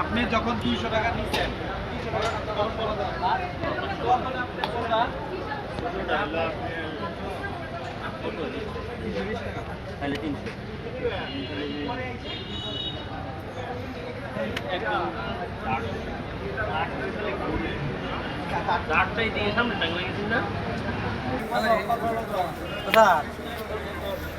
আপনি যখন দুইশো টাকা নিচ্ছেন তাহলে তিনশো। দিয়ে সামনে না? তাড়াতাড়ি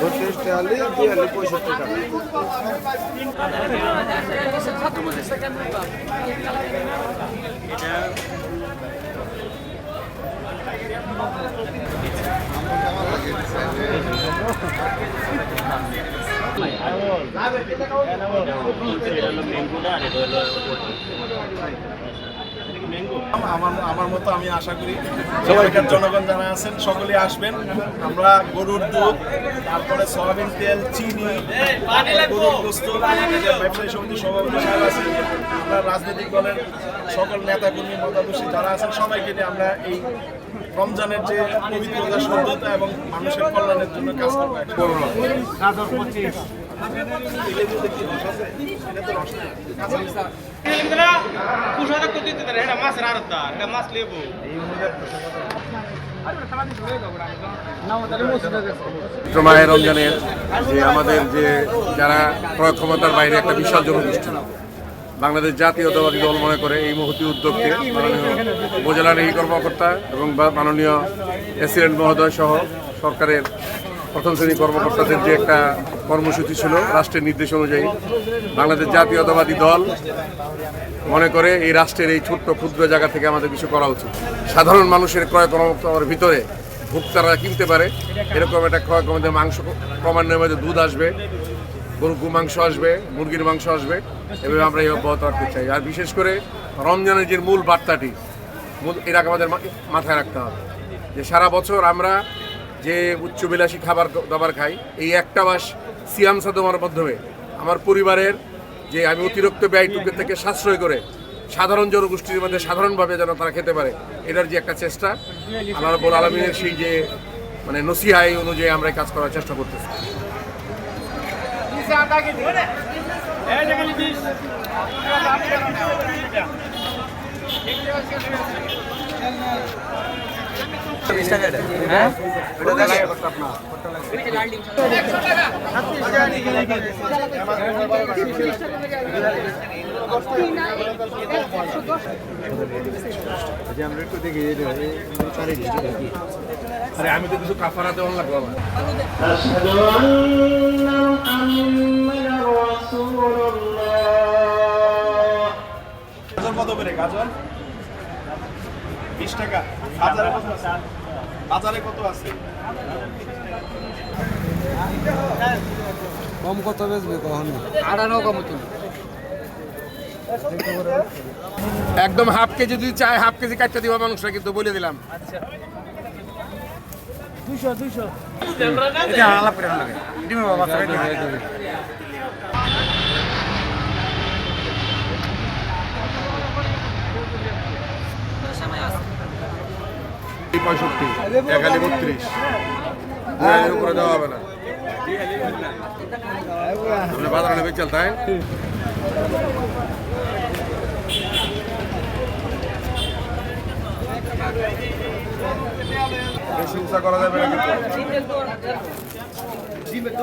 বত্রিশ দুই হাজার পঁয়ষট্টি টাকা। আমার আমার মতো আমি আশা করি। সবাইকার জনগণ যারা আছেন সকলেই আসবেন। আমরা গরুর দুধ তারপরে সয়াবিন তেল চিনি গরুর গোস্ত ব্যবসায়ী সমিতির সভাপতি সাহেব আছেন। আমরা রাজনৈতিক দলের সকল নেতাকর্মী মতাদর্শী যারা আছেন সবাইকে নিয়ে আমরা এই রমজানের যে পবিত্রতা শুদ্ধতা এবং মানুষের কল্যাণের জন্য কাজ করব। মায়ের রমজানের যে আমাদের যে যারা ক্রয় ক্ষমতার বাইরে একটা বিশাল জনগোষ্ঠী বাংলাদেশ জাতীয়তাবাদী দল মনে করে এই মহতি উদ্যোগকে মাননীয় উপজেলা নির্বাহী কর্মকর্তা এবং বা- মাননীয় প্রেসিডেন্ট মহোদয় সহ সরকারের প্রথম শ্রেণি কর্মকর্তাদের যে একটা কর্মসূচি ছিল, রাষ্ট্রের নির্দেশ অনুযায়ী বাংলাদেশ জাতীয়তাবাদী দল মনে করে এই রাষ্ট্রের এই ছোট্ট ক্ষুদ্র জায়গা থেকে আমাদের কিছু করা উচিত। সাধারণ মানুষের ক্রয় ক্ষমতার ভিতরে ভোক্তারা কিনতে পারে, এরকম একটা ক্রয় ক্ষমতা মাংস ক্রমান্বয়ের মধ্যে দুধ আসবে গরু মাংস আসবে, মুরগির মাংস আসবে, এভাবে আমরা এই অব্যাহত রাখতে চাই। আর বিশেষ করে রমজানের যে মূল বার্তাটি, মূল এটাকে আমাদের মাথায় রাখতে হবে যে সারা বছর আমরা যে উচ্চবিলাসী খাবার দাবার খাই, এই একটা মাস সিয়াম সাদমার মাধ্যমে আমার পরিবারের যে আমি অতিরিক্ত ব্যয়টুকু থেকে সাশ্রয় করে সাধারণ জনগোষ্ঠীর মধ্যে সাধারণভাবে যেন তারা খেতে পারে, এটার যে একটা চেষ্টা আল্লাহ রব্বুল আলমিনের সেই যে মানে নসিহাই অনুযায়ী আমরা কাজ করার চেষ্টা করতেছি। আরে আমি তো কিছু কাফারা দেওয়ার আমার কত করে গাজর বিশ টাকা। বাজারে কত আছে? বাজারে কত আছে? কম কত বেচবে কখনো? একদম হাফ কেজি যদি চাই হাফ কেজি কাটতে দিবা মানুষরা কিন্তু বলে দিলাম। পঁয়ষট্টি একালি বত্রিশ দুই হাজারের উপরে দেওয়া হবে না আপনি বাজারে নেবে চল তাই বেশি উঁচা করা যাবে না কিন্তু